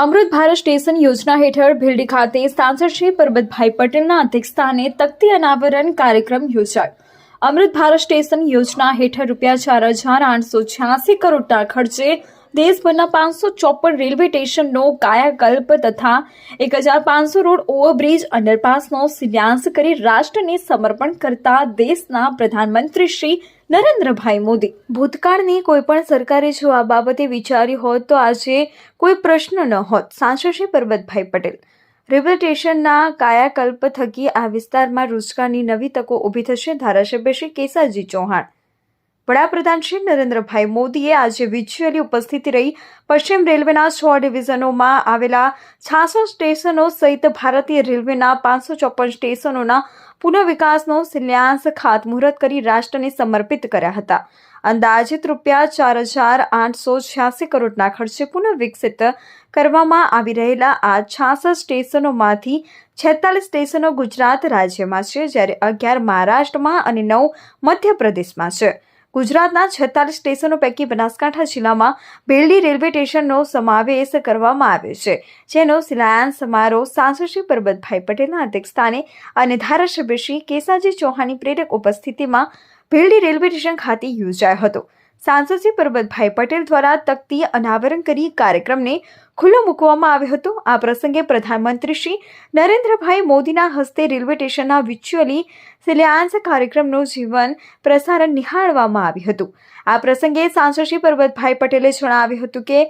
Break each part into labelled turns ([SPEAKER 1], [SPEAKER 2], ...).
[SPEAKER 1] અમૃત Bharat station યોજના હેઠળ ભીલડી ખાતે સાંસદ શ્રી પરબતભાઈ પટેલના અધ્યક્ષસ્થાને તકતી અનાવરણ કાર્યક્રમ યોજાયો. અમૃત ભારત સ્ટેશન યોજના હેઠળ રૂપિયા ચાર હજાર આઠસો છ્યાસી કરોડના ખર્ચે દેશભરના પાંચસો ચોપન રેલવે સ્ટેશનનો કાયાકલ્પ તથા એક હજાર પાંચસો રોડ ઓવરબ્રિજ અંડરપાસનો શિલાન્યાસ કરી રાષ્ટ્રને સમર્પણ કરતા દેશના પ્રધાનમંત્રી શ્રી નરેન્દ્રભાઈ મોદી, ભૂતકાળની કોઈ પણ સરકારે જો આ બાબતે વિચાર્યું હોત તો આજે કોઈ પ્રશ્ન ન હોત. સાંસદ શ્રી પરબતભાઈ પટેલ, રેલવે સ્ટેશનના કાયાકલ્પ થકી આ વિસ્તારમાં રોજગારની નવી તકો ઊભી થશે ધારાસભ્ય શ્રી કેસાજી ચૌહાણ વડાપ્રધાન શ્રી નરેન્દ્રભાઈ મોદીએ આજે વિચ્યુઅલી ઉપસ્થિત રહી. પશ્ચિમ રેલવેના છ ડિવિઝનોમાં આવેલા છાસઠ સ્ટેશનો સહિત ભારતીય રેલવેના પાંચસો ચોપન સ્ટેશનોના પુનઃવિકાસનો શિલાન્યાસ ખાતમુહૂર્ત કરી રાષ્ટ્રને સમર્પિત કર્યા હતા. અંદાજિત રૂપિયા ચાર હજાર આઠસો છ્યાસી કરોડના ખર્ચે પુનઃ વિકસિત કરવામાં આવી રહેલા આ છાસઠ સ્ટેશનોમાંથી છેતાલીસ સ્ટેશનો ગુજરાત રાજ્યમાં છે, જ્યારે અગિયાર મહારાષ્ટ્રમાં અને નવ મધ્યપ્રદેશમાં છે. ગુજરાતના છેતાલીસ સ્ટેશનો પૈકી બનાસકાંઠા જિલ્લામાં બેલડી રેલવે સ્ટેશનનો સમાવેશ કરવામાં આવ્યો છે, જેનો શિલાયાન સમારોહ સાંસદ શ્રી પરબતભાઈ પટેલના અધ્યક્ષસ્થાને અને ધારાસભ્ય શ્રી કેસાજી ચૌહાણની પ્રેરક ઉપસ્થિતિમાં ભેલડી રેલવે સ્ટેશન ખાતે યોજાયો હતો. સાંસદ શ્રી પરબતભાઈ પટેલ દ્વારા તકતી અનાવરણ કરી કાર્યક્રમને ખુલ્લો મૂકવામાં આવ્યો હતો. આ પ્રસંગે પ્રધાનમંત્રી શ્રી નરેન્દ્રભાઈ મોદીના હસ્તે રેલવે સ્ટેશનના વિચ્યુઅલી શિલાન્યાસ કાર્યક્રમનું જીવન પ્રસારણ નિહાળવામાં આવ્યું હતું. આ પ્રસંગે સાંસદ શ્રી પરબતભાઈ પટેલે જણાવ્યું હતું કે,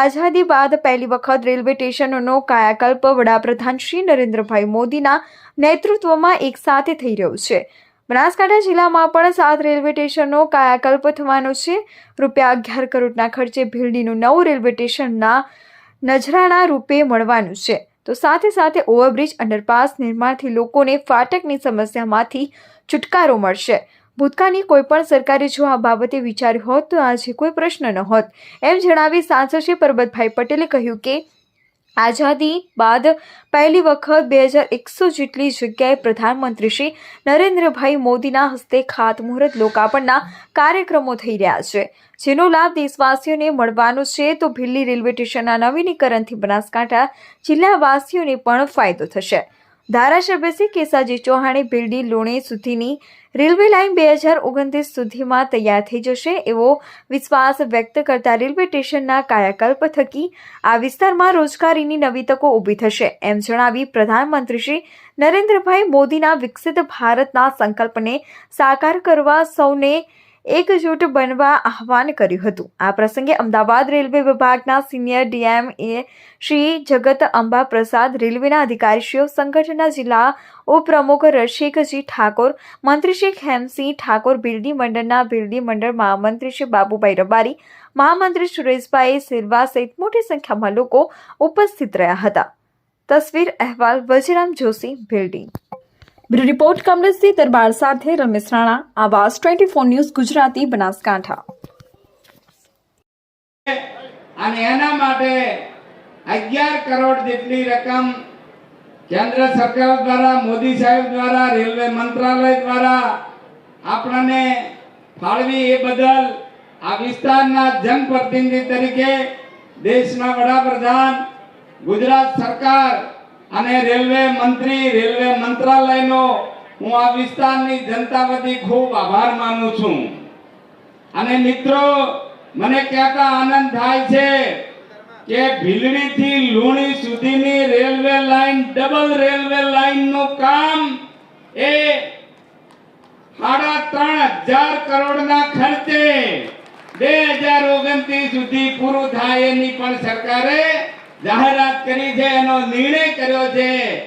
[SPEAKER 1] આઝાદી બાદ પહેલી વખત રેલવે સ્ટેશનોનો કાયાકલ્પ વડાપ્રધાન શ્રી નરેન્દ્રભાઈ મોદીના નેતૃત્વમાં એકસાથે થઈ રહ્યો છે. બનાસકાંઠા જિલ્લામાં પણ સાત રેલવે સ્ટેશનનો કાયાકલ્પ થવાનો છે. રૂપિયા અગિયાર કરોડના ખર્ચે ભીલડીનું નવું રેલવે સ્ટેશનના નજરાણા રૂપે મળવાનું છે. તો સાથે સાથે ઓવરબ્રિજ અંડરપાસ નિર્માણથી લોકોને ફાટકની સમસ્યામાંથી છુટકારો મળશે. ભૂતકાળની કોઈ પણ સરકારે જો આ બાબતે વિચાર્યું હોત તો આજે કોઈ પ્રશ્ન ન હોત એમ જણાવી સાંસદ શ્રી પરબતભાઈ પટેલે કહ્યું કે આઝાદી બાદ પહેલી વખત બે હજાર એકસો જેટલી જગ્યાએ પ્રધાનમંત્રી શ્રી નરેન્દ્રભાઈ મોદીના હસ્તે ખાતમુહૂર્ત લોકાર્પણના કાર્યક્રમો થઈ રહ્યા છે, જેનો લાભ દેશવાસીઓને મળવાનો છે. તો ભિલ્લી રેલવે સ્ટેશનના નવીનીકરણથી બનાસકાંઠા જિલ્લાવાસીઓને પણ ફાયદો થશે. ધારાસભ્ય શ્રી કેસાજી ચૌહાણે ભીલડી લુણી સુધીની રેલવે લાઇન બે હજાર ઓગણત્રીસ સુધીમાં તૈયાર થઈ જશે એવો વિશ્વાસ વ્યક્ત કરતા રેલવે સ્ટેશનના કાયાકલ્પ થકી આ વિસ્તારમાં રોજગારીની નવી તકો ઊભી થશે. એમ જણાવી પ્રધાનમંત્રી શ્રી નરેન્દ્રભાઈ મોદીના વિકસિત ભારતના સંકલ્પને સાકાર કરવા સૌને એકજૂટ બનવા આહવાન કર્યું હતું. આ પ્રસંગે અમદાવાદ રેલવે વિભાગના સિનિયર ડીએમ એ શ્રી જગત અંબા પ્રસાદ રેલવેના અધિકારીશ્રીઓ, સંગઠનના જિલ્લા ઉપપ્રમુખ રસિકજી ઠાકોર, મંત્રી શ્રી ખેમસિંહ ઠાકોર ભીલડી મંડળના ભીલડી મંડળ મહામંત્રી શ્રી બાબુભાઈ રબારી, મહામંત્રી સુરેશભાઈ સિલ્વા સહિત મોટી સંખ્યામાં લોકો ઉપસ્થિત રહ્યા હતા. તસવીર અહેવાલ વજીરામ જોશી ભીલડી બ્યુરો રિપોર્ટ કમલેશજી દરબાર સાથે રમેશ રાણા, આવાસ twenty four news Gujarati, Banaskantha.
[SPEAKER 2] અને એના માટે અગિયાર કરોડ જેટલી રકમ કેન્દ્ર સરકાર દ્વારા, મોદી સાહેબ દ્વારા, રેલવે મંત્રાલય દ્વારા આપણને ફાળવી એ બદલ આ વિસ્તારના જનપ્રતિનિધિ તરીકે દેશના વડાપ્રધાન ગુજરાત સરકાર અને રેલવે મંત્રી, રેલવે મંત્રાલયનો હું આ વિસ્તારની જનતા વતી ખૂબ આભાર માનું છું. અને મિત્રો, મને કહેતા આનંદ થાય છે કે ભીલડી થી લુણી સુધીની રેલવે લાઈન, ડબલ રેલવે લાઈનનું કામ એ સાડા ત્રણ હજાર કરોડના ખર્ચે બે હજાર ઓગણત્રીસ સુધી પૂરું થાય એની પણ સરકારે જાહેરાત કરી છે, એનો નિર્ણય કર્યો છે.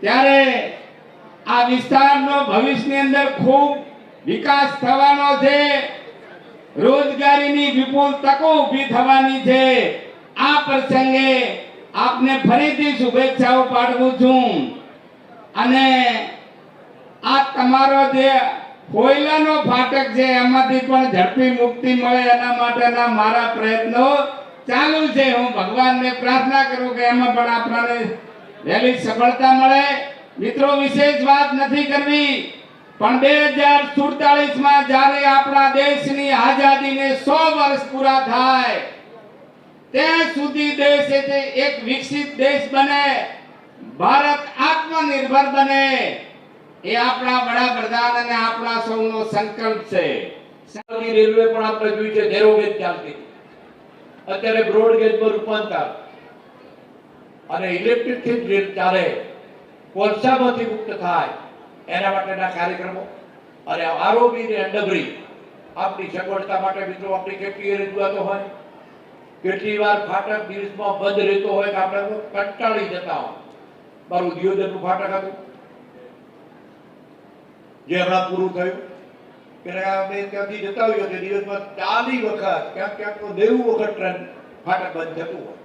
[SPEAKER 2] ત્યારે આ વિસ્તારનો ભવિષ્યની અંદર ખૂબ વિકાસ થવાનો છે. રોજગારીની વિપુલ તકો ઊભી થવાની છે. આ પ્રસંગે આપને ફરીથી શુભેચ્છાઓ પાઠવું છું. અને આ તમારો જે કોયલાનો ફાટક છે, એમાંથી પણ ઝડપી મુક્તિ મળે એના માટેના મારા પ્રયત્નો ચાલુ છે. હું ભગવાનને પ્રાર્થના કરું કે એમાં પણ આપણને વહેલી સફળતા મળે. મિત્રો, વિશેષ વાત નથી કરવી, પણ બે હજાર સુડતાલીસમાં જ્યારે આપણા દેશની આઝાદીને સો વર્ષ પૂરા થાય, ત્યાં સુધી દેશ એક વિકસિત દેશ બને, ભારત આત્મનિર્ભર બને. એ આપણા વડાપ્રધાન અને આપણા સૌનો સંકલ્પ છે.
[SPEAKER 3] રેલવે પણ આપણે જોયું છે નેરોગેજ ચાલતી. અત્યારે બ્રોડ ગેજમાં રૂપાંતર. અને ઇલેક્ટ્રિકથી જ ચાલે કોલસામાંથી મુક્ત થાય, એના માટેના કાર્યક્રમો. અને આરોબી ને ડબરી આપણી સગવડતા માટે મિત્રો, આપણી કેટલી રજૂઆતો હોય? કેટલી વાર ફાટક દિવસમાં બંધ રહેતો હોય કે આપણે કંટાળી જતા હોય? મારું દિયોદરનું ફાટક હતું. જે હમણાં પૂરું થયું. ત્યાંથી જતા હોઈએ દિવસમાં ચાલી વખત, ક્યાંક ક્યાંક તો નેવું વખત ફાટક બંધ થતું હોય.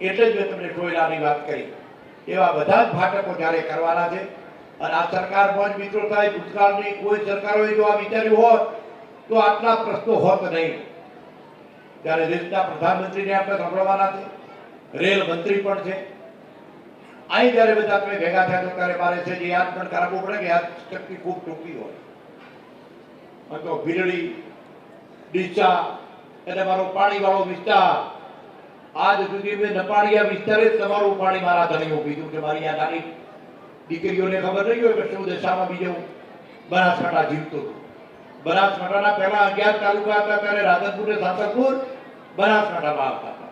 [SPEAKER 3] એટલે જ મેં તમને ટોયલાની વાત કરી એવા બધા જ ફાટકો જ્યારે કરવાના છે, અને આ સરકાર જ મિત્રો થાય, ભૂતકાળની કોઈ સરકારોએ જો વિચાર્યું હોત, તો આટલા પ્રશ્નો હોત નહીં. ત્યારે દેશના પ્રધાનમંત્રીને આપણે સંભળવાના છે, રેલ મંત્રી પણ છે. અહીં જ્યારે બધા તમે ભેગા થયા તો ત્યારે મારે છે જે યાદ પણ કરાવવું પડે કે યાદ શક્તિ ખૂબ ટૂંકી હોય. તો ભીલડી ડીસા એટલે મારો પાણી વાળો વિસ્તાર. આજ સુધી મેં નપાળિયા વિસ્તારે તમારું પાણી મારા ધણીઓ પીધું કે મારી આ નાની દીકરીઓને ખબર નહીં હોય કે શું દશામાં બીજો બનાસકાંઠા જીવતો હતો. બનાસકાંઠાના પહેલા અગિયાર તાલુકા હતા, ત્યારે રાધનપુર ને સાતરપુર બનાસકાંઠામાં આવતા હતા.